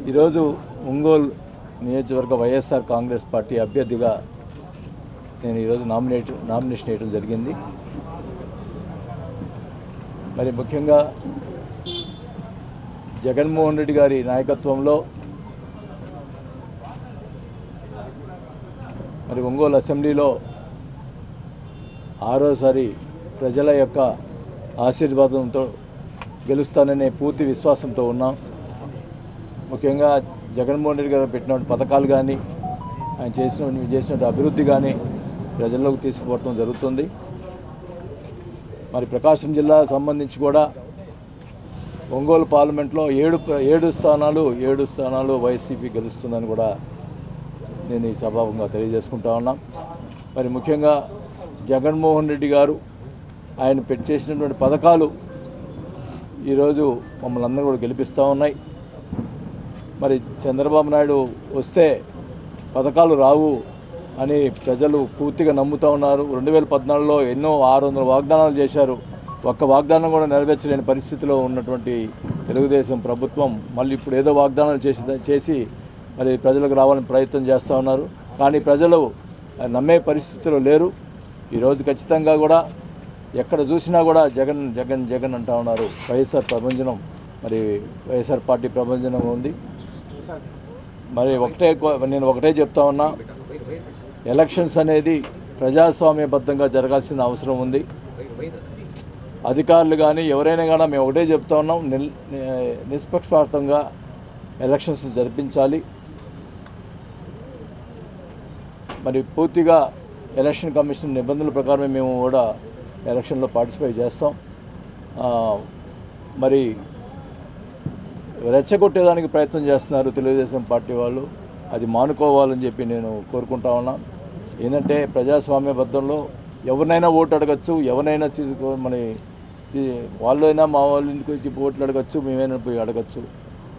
ఈరోజు ఒంగోలు నియోజకవర్గ వైఎస్ఆర్ కాంగ్రెస్ పార్టీ అభ్యర్థిగా నేను ఈరోజు నామినేట్ నామినేషన్ వేయడం జరిగింది. మరి ముఖ్యంగా జగన్మోహన్ రెడ్డి గారి నాయకత్వంలో మరి ఒంగోలు అసెంబ్లీలో ఆరోసారి ప్రజల యొక్క ఆశీర్వాదంతో గెలుస్తాననే పూర్తి విశ్వాసంతో ఉన్నాం. ముఖ్యంగా జగన్మోహన్ రెడ్డి గారు పెట్టిన పథకాలు కానీ ఆయన చేసిన చేసిన అభివృద్ధి కానీ ప్రజల్లోకి తీసుకుపోవడం జరుగుతుంది. మరి ప్రకాశం జిల్లా సంబంధించి కూడా ఒంగోలు పార్లమెంట్లో ఏడు ఏడు స్థానాలు ఏడు స్థానాలు వైసీపీ గెలుస్తుందని కూడా నేను ఈ సభాముఖంగా తెలియజేసుకుంటా ఉన్నాం. మరి ముఖ్యంగా జగన్మోహన్ రెడ్డి గారు ఆయన పెట్టి చేసినటువంటి పథకాలు ఈరోజు మమ్మల్ని అందరూ కూడా గెలిపిస్తూ ఉన్నాయి. మరి చంద్రబాబు నాయుడు వస్తే పథకాలు రావు అని ప్రజలు పూర్తిగా నమ్ముతూ ఉన్నారు. రెండు వేల పద్నాలుగులో ఎన్నో ఆరు వందల వాగ్దానాలు చేశారు. ఒక్క వాగ్దానం కూడా నెరవేర్చలేని పరిస్థితిలో ఉన్నటువంటి తెలుగుదేశం ప్రభుత్వం మళ్ళీ ఇప్పుడు ఏదో వాగ్దానాలు చేసి చేసి మరి ప్రజలకు రావాలని ప్రయత్నం చేస్తూ ఉన్నారు. కానీ ప్రజలు నమ్మే పరిస్థితిలో లేరు. ఈరోజు ఖచ్చితంగా కూడా ఎక్కడ చూసినా కూడా జగన్ జగన్ జగన్ అంటా ఉన్నారు. వైఎస్ఆర్ ప్రభంజనం. మరి వైఎస్ఆర్ పార్టీ ప్రభంజనం ఉంది. మరి ఒకటే నేను ఒకటే చెప్తా ఉన్నా. ఎలక్షన్స్ అనేది ప్రజాస్వామ్యబద్ధంగా జరగాల్సిన అవసరం ఉంది. అధికారులు కానీ ఎవరైనా కానీ మేము ఒకటే చెప్తా ఉన్నాం. నిల్ నిష్పక్షపాతంగా ఎలక్షన్స్ జరిపించాలి. మరి పూర్తిగా ఎలక్షన్ కమిషన్ నిబంధనల ప్రకారమే మేము కూడా ఎలక్షన్లో పార్టిసిపేట్ చేస్తాం. మరి రెచ్చగొట్టేదానికి ప్రయత్నం చేస్తున్నారు తెలుగుదేశం పార్టీ వాళ్ళు. అది మానుకోవాలని చెప్పి నేను కోరుకుంటా ఉన్నా. ఏంటంటే ప్రజాస్వామ్యబద్ధంలో ఎవరినైనా ఓటు అడగచ్చు ఎవరినైనా తీసుకో మన తీ- వాళ్ళైనా మా వాళ్ళ ఇంటికి వచ్చి ఓట్లు అడగచ్చు మేమైనా పోయి అడగచ్చు.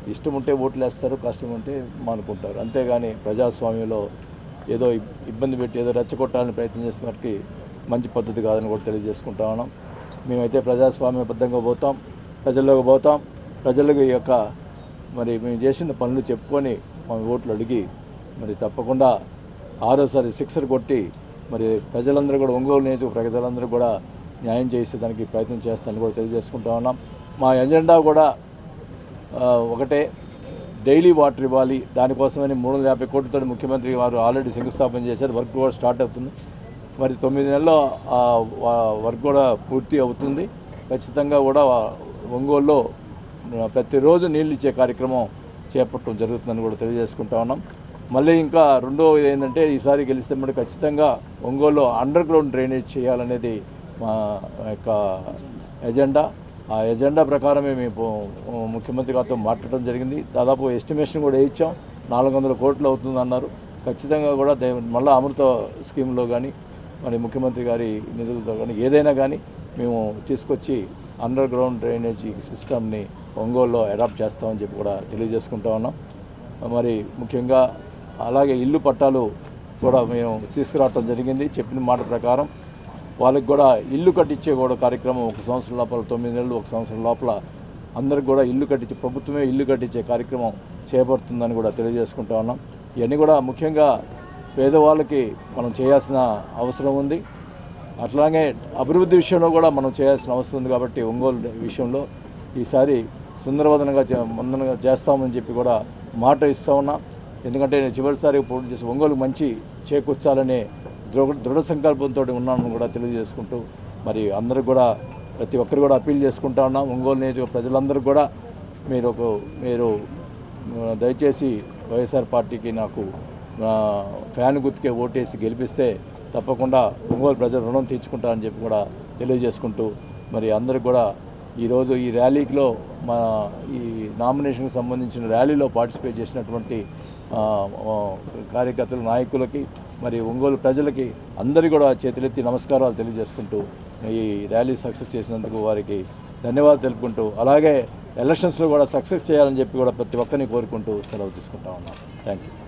ఇష్టం ఉంటే ఓట్లు వేస్తారు కష్టం ఉంటే మానుకుంటారు. అంతేగాని ప్రజాస్వామ్యంలో ఏదో ఇబ్బంది పెట్టి ఏదో రెచ్చగొట్టాలని ప్రయత్నం చేసిన వాటికి మంచి పద్ధతి కాదని కూడా తెలియజేసుకుంటా ఉన్నాం. మేమైతే ప్రజాస్వామ్యబద్ధంగా పోతాం ప్రజల్లోకి పోతాం. ప్రజలకు ఈ యొక్క మరి మేము చేసిన పనులు చెప్పుకొని మా ఓట్లు అడిగి మరి తప్పకుండా ఆరోసారి సిక్సర్ కొట్టి మరి ప్రజలందరూ కూడా ఒంగోలు నియోజక ప్రజలందరూ కూడా న్యాయం చేసేదానికి ప్రయత్నం చేస్తానని కూడా తెలియజేసుకుంటా ఉన్నాం. మా ఎజెండా కూడా ఒకటే డైలీ వాటర్ ఇవ్వాలి. దానికోసమని మూడు వందల యాభై కోట్లతో ముఖ్యమంత్రి వారు ఆల్రెడీ శంకుస్థాపన చేశారు. వర్క్ కూడా స్టార్ట్ అవుతుంది. మరి తొమ్మిది నెలల్లో వర్క్ కూడా పూర్తి అవుతుంది. ఖచ్చితంగా కూడా ఒంగోలులో ప్రతిరోజు నీళ్ళు ఇచ్చే కార్యక్రమం చేపట్టడం జరుగుతుందని కూడా తెలియజేసుకుంటా ఉన్నాం. మళ్ళీ ఇంకా రెండో ఏంటంటే ఈసారి గెలిస్తే మరి ఖచ్చితంగా ఒంగోలులో అండర్ గ్రౌండ్ డ్రైనేజ్ చేయాలనేది మా యొక్క ఎజెండా. ఆ ఎజెండా ప్రకారమే మేము ముఖ్యమంత్రి గారితో మాట్లాడడం జరిగింది. దాదాపు ఎస్టిమేషన్ కూడా ఇచ్చాం నాలుగు వందల కోట్లు అవుతుంది అన్నారు. ఖచ్చితంగా కూడా మళ్ళీ అమృత స్కీమ్లో కానీ మరి ముఖ్యమంత్రి గారి నిధులతో కానీ ఏదైనా కానీ మేము తీసుకొచ్చి అండర్ గ్రౌండ్ డ్రైనేజీ సిస్టమ్ని ఒంగోలులో అడాప్ట్ చేస్తామని చెప్పి కూడా తెలియజేసుకుంటా ఉన్నాం. మరి ముఖ్యంగా అలాగే ఇల్లు పట్టాలు కూడా మేము తీసుకురావటం జరిగింది. చెప్పిన మాట ప్రకారం వాళ్ళకి కూడా ఇల్లు కట్టించే కూడా కార్యక్రమం ఒక సంవత్సరం లోపల తొమ్మిది నెలలు ఒక సంవత్సరం లోపల అందరికి కూడా ఇల్లు కట్టించే ప్రభుత్వమే ఇల్లు కట్టించే కార్యక్రమం చేపడుతుందని కూడా తెలియజేసుకుంటా ఉన్నాం. ఇవన్నీ కూడా ముఖ్యంగా పేదవాళ్ళకి మనం చేయాల్సిన అవసరం ఉంది. అట్లాగే అభివృద్ధి విషయంలో కూడా మనం చేయాల్సిన అవసరం ఉంది కాబట్టి ఒంగోలు విషయంలో ఈసారి సుందరవదనగా చే- మందనగా చేస్తామని చెప్పి కూడా మాట ఇస్తా ఉన్నా. ఎందుకంటే నేను చివరిసారి పోటీ చేసి ఒంగోలు మంచి చేకూర్చాలనే దృఢ దృఢ సంకల్పంతో ఉన్నాను కూడా తెలియజేసుకుంటూ మరి అందరూ కూడా ప్రతి ఒక్కరు కూడా అప్పీల్ చేసుకుంటా ఉన్నాం. ఒంగోలు నియోజక ప్రజలందరూ కూడా మీరు ఒక మీరు దయచేసి వైఎస్ఆర్ పార్టీకి నాకు ఫ్యాన్ గుర్తుకే ఓటేసి గెలిపిస్తే తప్పకుండా ఒంగోలు ప్రజలు రుణం తీర్చుకుంటారని చెప్పి కూడా తెలియజేసుకుంటూ మరి అందరికి కూడా ఈరోజు ఈ ర్యాలీలో మా ఈ నామినేషన్కి సంబంధించిన ర్యాలీలో పార్టిసిపేట్ చేసినటువంటి కార్యకర్తలు నాయకులకి మరి ఒంగోలు ప్రజలకి అందరికీ కూడా చేతులెత్తి నమస్కారాలు తెలియజేసుకుంటూ ఈ ర్యాలీ సక్సెస్ చేసినందుకు వారికి ధన్యవాదాలు తెలుపుకుంటూ అలాగే ఎలక్షన్స్లో కూడా సక్సెస్ చేయాలని చెప్పి కూడా ప్రతి ఒక్కరిని కోరుకుంటూ సెలవు తీసుకుంటా ఉన్నాను థ్యాంక్ యూ